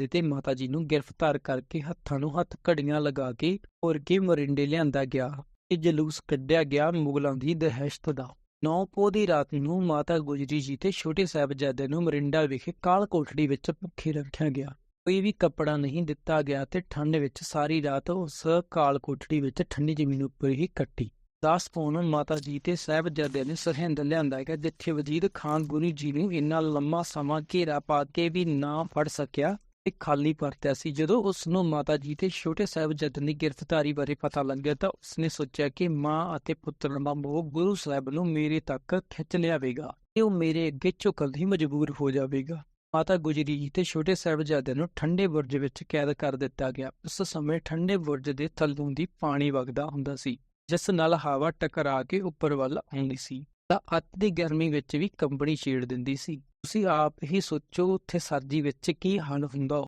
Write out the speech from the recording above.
ਦੇ ਤੇ ਮਾਤਾ ਜੀ ਨੂੰ ਗ੍ਰਿਫਤਾਰ ਕਰਕੇ ਹੱਥਾਂ ਨੂੰ ਹੱਥ ਘੜੀਆਂ ਲਗਾ ਕੇ ਹੋਰ ਕੇ ਮਰਿੰਡੇ ਲਿਆਂਦਾ ਗਿਆ ਇਹ ਜਲੂਸ ਕੱਢਿਆ ਗਿਆ ਮੁਗਲਾਂ ਦੀ ਦਹਿਸ਼ਤ ਦਾ। ਨੌ ਪੋਹ ਦੀ ਰਾਤ ਨੂੰ ਮਾਤਾ ਗੁਜਰੀ ਜੀ ਤੇ ਛੋਟੇ ਸਾਹਿਬਜ਼ਾਦੇ ਨੂੰ ਮਰਿੰਡਾ ਵਿਖੇ ਕਾਲ ਕੋਠੜੀ ਵਿੱਚ ਭੁੱਖੇ ਰੱਖਿਆ ਗਿਆ। ਕੋਈ ਵੀ ਕੱਪੜਾ ਨਹੀਂ ਦਿੱਤਾ ਗਿਆ ਤੇ ਠੰਡ ਵਿੱਚ ਸਾਰੀ ਰਾਤ ਉਸ ਕਾਲ ਕੋਠੜੀ ਵਿੱਚ ਠੰਡੀ ਜ਼ਮੀਨ ਉੱਪਰ ਹੀ ਕੱਟੀ। ਦਾਸ ਪੌਣ ਮਾਤਾ ਜੀ ਤੇ ਸਾਹਿਬਜ਼ਾਦਿਆਂ ਨੇ ਸਰਹਿੰਦ ਲਿਆਂਦਾ ਗਿਆ ਜਿੱਥੇ ਵਜ਼ੀਦ ਖਾਨ ਗੁਰੂ ਜੀ ਨੂੰ ਇੰਨਾ ਲੰਮਾ ਸਮਾਂ ਘੇਰਾ ਪਾ ਕੇ ਵੀ ਨਾ ਫੜ ਸਕਿਆ ਤੇ ਖਾਲੀ ਪਰਤਿਆ ਸੀ। ਜਦੋਂ ਉਸ ਨੂੰ ਮਾਤਾ ਜੀ ਤੇ ਛੋਟੇ ਸਾਹਿਬਜ਼ਾਦਿਆਂ ਦੀ ਗ੍ਰਿਫਤਾਰੀ ਬਾਰੇ ਪਤਾ ਲੱਗਿਆ ਤਾਂ ਉਸਨੇ ਸੋਚਿਆ ਕਿ ਮਾਂ ਅਤੇ ਪੁੱਤਰ ਦਾ ਮੋਹ ਗੁਰੂ ਸਾਹਿਬ ਨੂੰ ਮੇਰੇ ਤੱਕ ਖਿੱਚ ਲਿਆਵੇਗਾ ਤੇ ਉਹ ਮੇਰੇ ਅੱਗੇ ਝੁਕਣ ਲਈ ਮਜਬੂਰ ਹੋ ਜਾਵੇਗਾ। ਮਾਤਾ ਗੁਜਰੀ ਜੀ ਤੇ ਛੋਟੇ ਸਾਹਿਬਜ਼ਾਦੇ ਨੂੰ ਠੰਡੇ ਬੁਰਜ ਵਿੱਚ ਕੈਦ ਕਰ ਦਿੱਤਾ ਗਿਆ। ਉਸ ਸਮੇਂ ਠੰਡੇ ਬੁਰਜ ਦੇ ਥੱਲੋਂ ਦੀ ਪਾਣੀ ਵਗਦਾ ਹੁੰਦਾ ਸੀ, ਜਿਸ ਨਾਲ ਹਵਾ ਟਕਰਾ ਕੇ ਉੱਪਰ ਵੱਲ ਆਉਂਦੀ ਸੀ। ਤਾਂ ਅੱਤ ਦੀ ਗਰਮੀ ਵਿੱਚ ਵੀ ਕੰਬਣੀ ਛੇੜ ਦਿੰਦੀ ਸੀ। ਤੁਸੀਂ ਆਪ ਹੀ ਸੋਚੋ, ਉੱਥੇ ਸਰਦੀ ਵਿੱਚ ਕੀ ਹਾਲ ਹੁੰਦਾ।